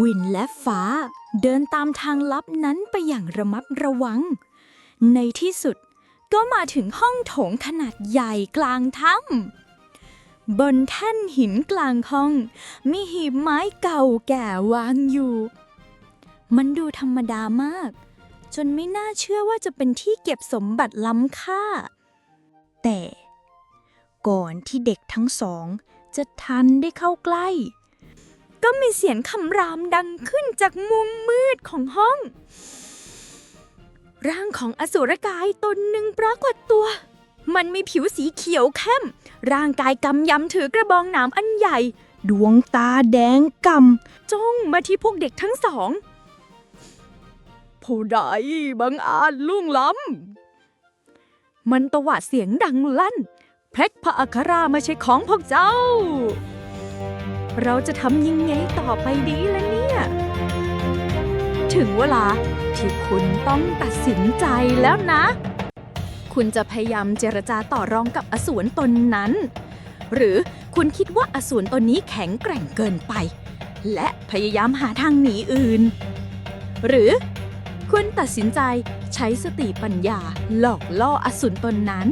วินและฟ้าเดินตามทางลับนั้นไปอย่างระมัดระวัง ในที่สุดก็มาถึงห้องโถงขนาดใหญ่กลางถ้ำบนแท่นหินกลางห้อง มีหีบไม้เก่าแก่วางอยู่ มันดูธรรมดามาก จนไม่น่าเชื่อว่าจะเป็นที่เก็บสมบัติล้ำค่า แต่ก่อนที่เด็กทั้งสองจะทันได้เข้าใกล้ ก็มีเสียงคำรามดังขึ้นจากมุมมืดของห้อง ร่างของอสุรกายตนหนึ่งปรากฏตัว มันมีผิวสีเขียวเข้ม ร่างกายกำยำถือกระบองหนามอันใหญ่ ดวงตาแดงกำจ้องมาที่พวกเด็กทั้งสองผู้ใดบังอาจล่วงล้ำ มันตวาดเสียงดังลั่น เพชรพระอัคราม่ใช่ของพวกเจ้า เราจะทำยังไงต่อไปดีล่ะเนี่ย ถึงเวลาที่คุณต้องตัดสินใจแล้วนะ คุณจะพยายามเจรจาต่อรองกับอสูรตนนั้น หรือคุณคิดว่าอสูรตนนี้แข็งแกร่งเกินไป และพยายามหาทางหนีอื่น หรือคุณตัดสินใจใช้สติปัญญาหลอกล่ออสูรตนนั้น